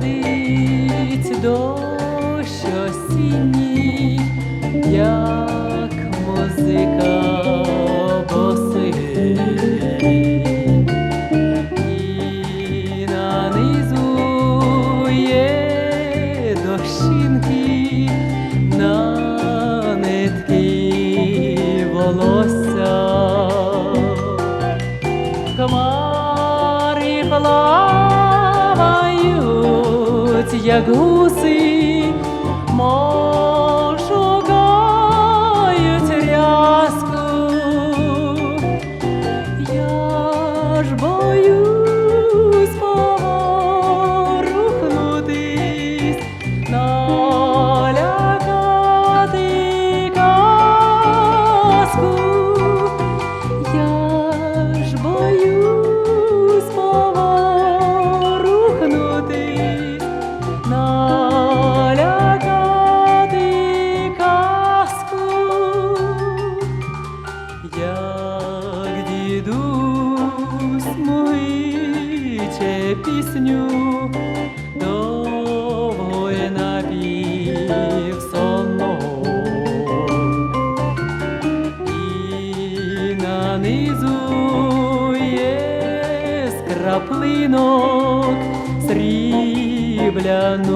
ходить дощ осінній, як музика босий, і нанизує дощинки на нитки волосся. Плавають, як пісню, довго й напів сонно. І нанизує з краплинок срібляну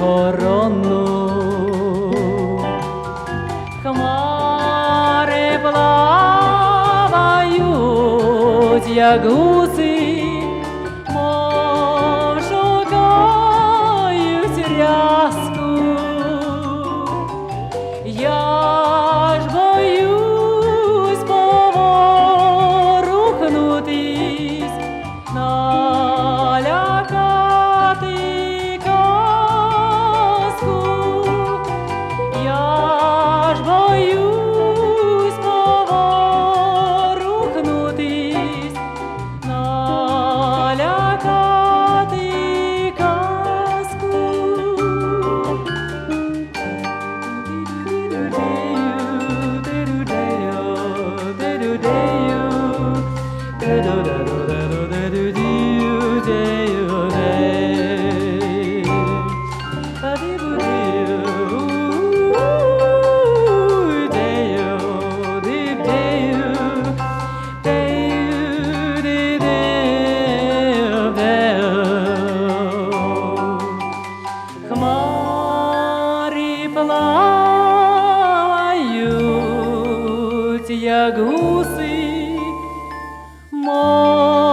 корону. Хмари плавають, як гуси, як гуси, мов